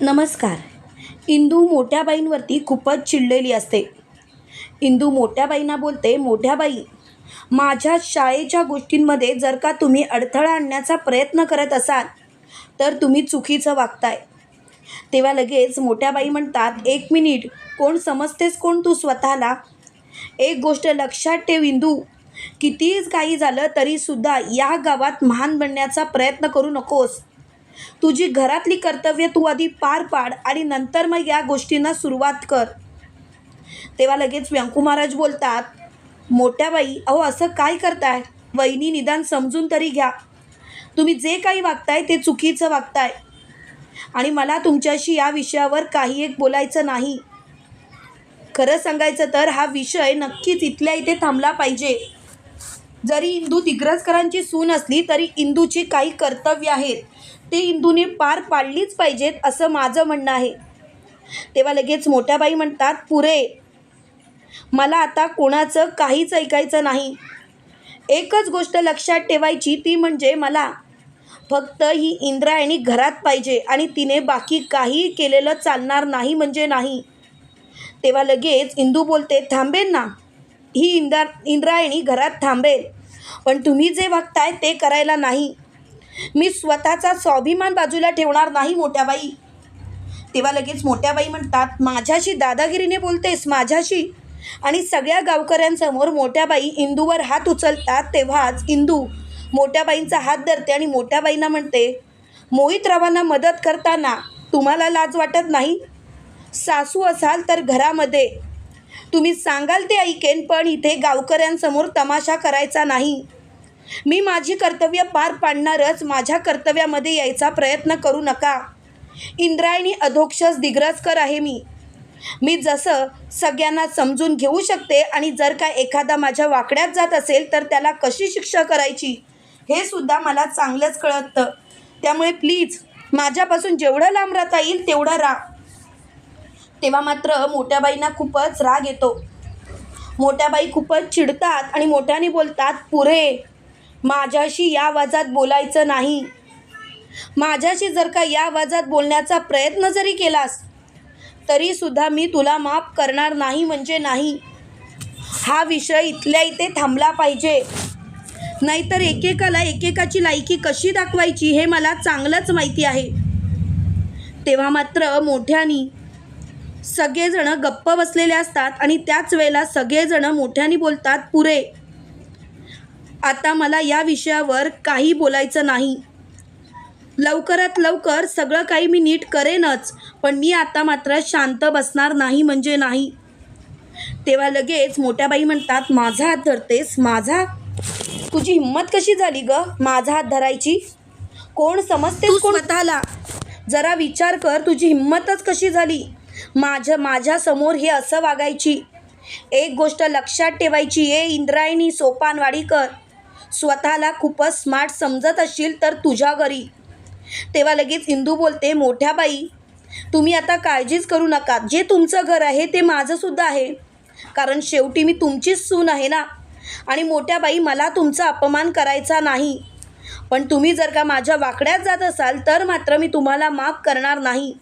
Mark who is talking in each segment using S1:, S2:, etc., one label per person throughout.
S1: नमस्कार. इंदू मोठ्या बाईंवरती खूपच चिडलेली असते. इंदू मोठ्या बाईंना बोलते मोठ्या बाई माझ्या शाळेच्या गोष्टींमध्ये जर का तुम्ही अडथळा आणण्याचा प्रयत्न करत असाल तर तुम्ही चुकीचं वागताय. तेव्हा लगेच मोठ्या बाई म्हणतात एक मिनिट कोण समजतेस कोण तू स्वतःला? एक गोष्ट लक्षात ठेव इंदू कितीच काही झालं तरीसुद्धा या गावात महान बनण्याचा प्रयत्न करू नकोस. तुझी घरातली कर्तव्य तू आधी पार पाड आणि नंतर मग या गोष्टींना सुरुवात कर. तेव्हा लगेच व्यंकू महाराज बोलतात मोठ्या बाई अहो असं काय करताय? वहिनी निदान समजून तरी घ्या. तुम्ही जे काही वागताय ते चुकीचं वागताय. आणि मला तुमच्याशी या विषयावर काही एक बोलायचं नाही. खरं सांगायचं तर हा विषय नक्कीच इथल्या इथे थांबला पाहिजे. जरी इंदू दिग्रजकरांची सून असली तरी इंदूची काही कर्तव्य आहेत. ते इंदूने पार पाडलीच पाहिजेत असं माझं म्हणणं आहे. तेव्हा लगेच मोठ्या बाई म्हणतात पुरे मला आता कोणाचं काहीच ऐकायचं नाही. एकच गोष्ट लक्षात ठेवायची ती म्हणजे मला फक्त ही इंद्रायणी घरात पाहिजे आणि तिने बाकी काही केलेलं चालणार नाही म्हणजे नाही. तेव्हा लगेच इंदू बोलते थांबेल ना. ही इंद्रा इंद्रायणी घरात थांबेल. पण तुम्ही जे वागताय ते करायला नाही. मी स्वतःचा स्वाभिमान बाजूला ठेवणार नाही मोठ्या बाई तेव्हा लगेच मोठ्या बाई म्हणतात माझ्याशी दादागिरीने बोलतेस माझ्याशी. आणि सगळ्या गावकऱ्यांसमोर मोठ्या बाई इंदूवर हात उचलतात. तेव्हाच इंदू मोठ्या बाईंचा हात धरते आणि मोठ्या बाईंना म्हणते मोहितरावांना मदत करताना तुम्हाला लाज वाटत नाही? सासू असाल तर घरामध्ये. तुम्ही सांगाल ते ऐकेन पण इथे गावकऱ्यांसमोर तमाशा करायचा नाही. मी माझी कर्तव्य पार पाडणारच माझ्या कर्तव्यामध्ये यायचा प्रयत्न करू नका. इंद्रायणी अधोक्षस दिग्रजकर आहे मी. मी जसं सगळ्यांना समजून घेऊ शकते आणि जर का एखादा माझ्या वाकड्यात जात असेल तर त्याला कशी शिक्षा करायची हे सुद्धा मला चांगलंच कळतं. त्यामुळे प्लीज माझ्यापासून जेवढं लांब राहता येईल तेवढं राग तेव्हा मात्र मोठ्या बाईंना खूपच राग येतो. मोठ्या बाई खूपच चिडतात आणि मोठ्याने बोलतात पुरे माझ्याशी या आवाजात बोलायचं नाही. माझ्याशी जर का या आवाजात बोलण्याचा प्रयत्न जरी केलास तरीसुद्धा मी तुला माफ करणार नाही म्हणजे नाही. हा विषय इथल्या इथे थांबला पाहिजे. नाहीतर एकेकाला एकेकाची लायकी कशी दाखवायची हे मला चांगलंच माहिती आहे. तेव्हा मात्र मोठ्यानी सगळेजणं गप्प बसलेले असतात आणि त्याच वेळेला सगळेजणं मोठ्याने बोलतात पुरे आता मला या विषयावर काही बोलायचं नाही. लवकरात लवकर सगळं काही मी नीट करेनच पण मी आता मात्र शांत बसणार नाही म्हणजे नाही. तेव्हा लगेच मोठ्या बाई म्हणतात माझा हात धरतेस? माझा? तुझी हिंमत कशी झाली ग? माझा हात धरायची? कोण समजते कोण स्वतःला. जरा विचार कर तुझी हिंमतच कशी झाली? माझ्या माझ्यासमोर हे असं वागायची. एक गोष्ट लक्षात ठेवायची ए इंद्रायणी सोपानवाडीकर स्वतःला खूपच स्मार्ट समजत असशील तर तुझ्या घरी. तेव्हा लगेच इंदू बोलते मोठ्या बाई तुम्ही आता काळजीच करू नका. जे तुमचं घर आहे ते माझंसुद्धा आहे. कारण शेवटी मी तुमचीच सून आहे ना. आणि मोठ्या बाई मला तुमचा अपमान करायचा नाही. पण तुम्ही जर का माझ्या वाकड्यात जात असाल तर मात्र मी तुम्हाला माफ करणार नाही.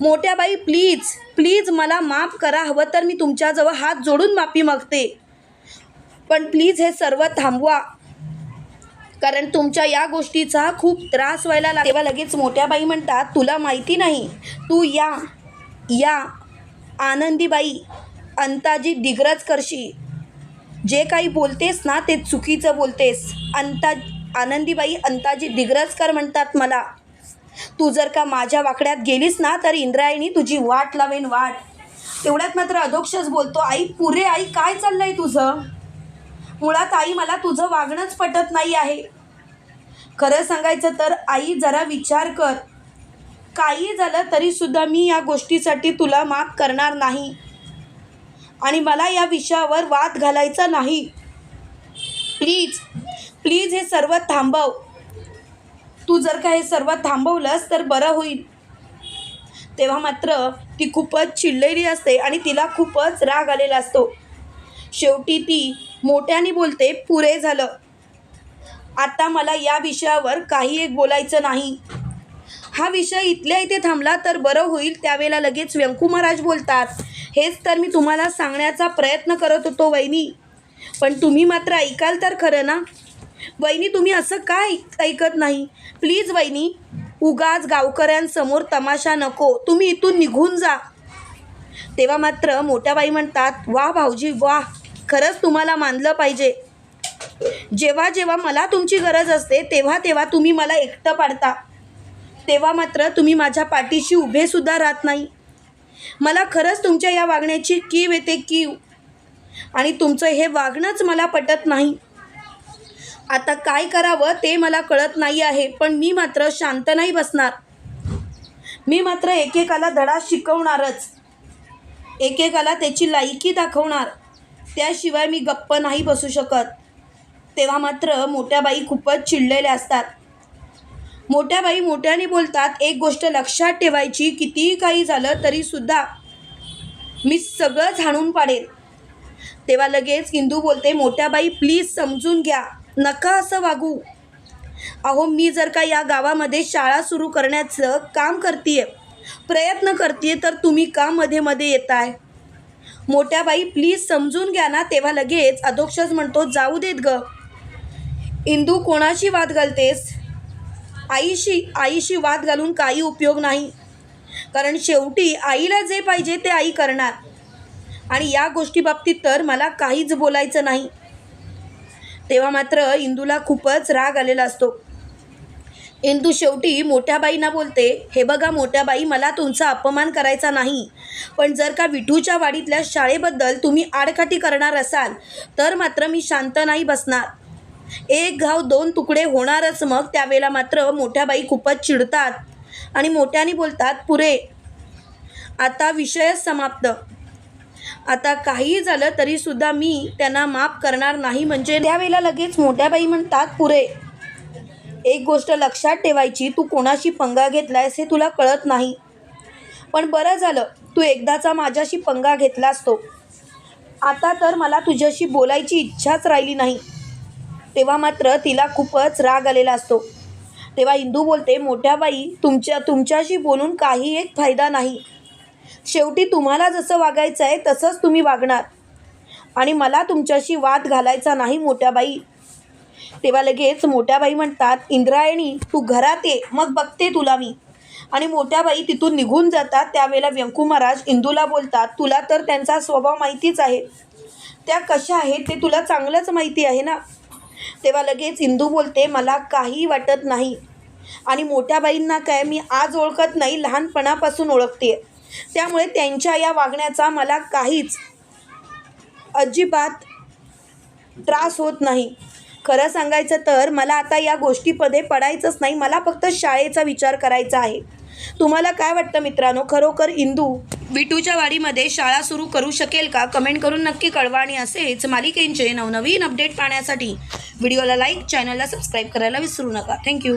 S1: मोठ्या बाई प्लीज प्लीज मला माफ करा. हवं तर मी तुमच्याजवळ हात जोडून माफी मागते. पण प्लीज हे सर्व थांबवा. कारण तुमच्या या गोष्टीचा खूप त्रास व्हायला लाग तेव्हा लगेच मोठ्या बाई म्हणतात तुला माहिती नाही तू या या आनंदीबाई अंताजी दिग्रज करशी. जे काही बोलतेस ना ते चुकीचं बोलतेस. अंता आनंदीबाई अंताजी दिग्रजकर म्हणतात मला. तू जर का माझ्या वाकड्यात गेलीस ना तर इंद्रायणी तुझी वाट लावेन वाट. तेवढ्यात मात्र अधोक्षच बोलतो आई पुरे आई काय चाललं आहे तुझं? मुळात आई मला तुझं वागणंच पटत नाही आहे. खरं सांगायचं तर आई जरा विचार कर. काही झालं तरीसुद्धा मी या गोष्टीसाठी तुला माफ करणार नाही. आणि मला या विषयावर वाद घालायचा नाही. प्लीज प्लीज हे सर्व थांबव. तू जर का हे सर्व थांबवलंस तर बरं होईल. तेव्हा मात्र ती खूपच चिडलेली असते आणि तिला खूपच राग आलेला असतो. शेवटी ती मोठ्याने बोलते पुरे झालं. आता मला या विषयावर काही एक बोलायचं नाही. हा विषय इथल्या इथे थांबला तर बरं होईल त्यावेळेला लगेच व्यंकू महाराज बोलतात. हेच तर मी तुम्हाला सांगण्याचा प्रयत्न करत होतो वहिनी. पण तुम्ही मात्र ऐकाल तर खरं ना? वहिनी तुम्ही असं काय ऐकत नाही? प्लीज वहिनी उगाच गावकऱ्यांसमोर तमाशा नको. तुम्ही इथून निघून जा. तेव्हा मात्र मोठ्या बाई म्हणतात वा भाऊजी वा खरंच तुम्हाला मानलं पाहिजे. जेव्हा जेव्हा मला तुमची गरज असते तेव्हा तेव्हा तुम्ही मला एकटं पाडता. तेव्हा मात्र तुम्ही माझ्या पाठीशी उभेसुद्धा राहत नाही. मला खरंच तुमच्या या वागण्याची कीव येते कीव. आणि तुमचं हे वागणंच मला पटत नाही. आता काय करावं ते मला कळत नाही आहे पण मी मात्र शांत नाही बसणार. मी मात्र एकेकाला धडा शिकवणारच. एकेकाला त्याची लायकी दाखवणार. त्याशिवाय मी गप्प नाही बसू शकत. तेव्हा मात्र मोठ्या बाई खूपच चिडलेल्या असतात. मोठ्या बाई मोठ्याने बोलतात एक गोष्ट लक्षात ठेवायची कितीही काही झालं तरीसुद्धा मी सगळं हाणून पाडेल तेव्हा लगेच इंदू बोलते मोठ्या बाई प्लीज समजून घ्या. नका असं वागू. अहो मी जर का या गावामध्ये शाळा सुरू करण्याचं काम करते प्रयत्न करते तर तुम्ही का मध्ये मध्ये आहे मोठ्या बाई प्लीज समजून घ्या ना. तेव्हा लगेच अधोक्षच म्हणतो जाऊ देत ग. इंदू कोणाशी वाद घालतेस? आईशी आईशी वाद घालून काही उपयोग नाही. कारण शेवटी आईला जे पाहिजे ते आई करणार. आणि या गोष्टी बाबतीत तर मला काहीच बोलायचं नाही. तेव्हा मात्र इंदूला खूपच राग आलेला असतो. इंदू शेवटी मोठ्या बाईंना बोलते हे बघा मोठ्या बाई मला तुमचा अपमान करायचा नाही. पण जर का विठूच्या शाळेबद्दल तुम्ही आडकाठी करणार असाल तर मात्र मी शांत नाही बसणार. एक घाव दोन तुकडे होणारच मग त्यावेळेला मात्र मोठ्या बाई खूपच चिडतात आणि मोठ्याने बोलतात पुरे आता विषयच समाप्त. आता काही झालं तरीसुद्धा मी त्यांना माफ करणार नाही. म्हणजे त्यावेळेला लगेच मोठ्या बाई म्हणतात पुरे एक गोष्ट लक्षात ठेवायची तू कोणाशी पंगा घेतलायस हे तुला कळत नाही. पण बरं झालं तू एकदाचा माझ्याशी पंगा घेतलास तो. आता तर मला तुझ्याशी बोलायची इच्छाच राहिली नाही. तेव्हा मात्र तिला खूपच राग आलेला असतो. तेव्हा इंदू बोलते मोठ्या बाई तुमच्या तुमच्याशी बोलून काही एक फायदा नाही. शेवटी तुम्हाला जसं वागायचं आहे तसंच तुम्ही वागणार. आणि मला तुमच्याशी वाद घालायचा नाही मोठ्या बाई. तेव्हा लगेच मोठ्या बाई म्हणतात इंद्रायणी तू घरात ये मग बघते तुला मी. आणि मोठ्या बाई तिथून निघून जातात. त्यावेळेला व्यंकू महाराज इंदूला बोलतात तुला तर त्यांचा स्वभाव माहितीच आहे. त्या कशा आहेत ते तुला चांगलंच माहिती आहे ना? तेव्हा लगेच इंदू बोलते मला काही वाटत नाही. आणि मोठ्या बाईंना काय मी आज ओळखत नाही लहानपणापासून ओळखते. त्यामुळे त्यांच्या या वागण्याचा मला काहीच अजिबात त्रास होत नाही. खरं सांगायचं तर मला आता या गोष्टीमध्ये पडायचंच नाही. मला फक्त शाळेचा विचार करायचा आहे. तुम्हाला काय वाटतं मित्रांनो? खरोखर इंदू विटूच्या वाडीमध्ये शाळा सुरू करू शकेल का? कमेंट करून नक्की कळवा आणि असेच मालिकेंचे नवनवीन अपडेट पाहण्यासाठी व्हिडिओला लाईक चॅनलला सबस्क्राईब करायला विसरू नका. थँक्यू.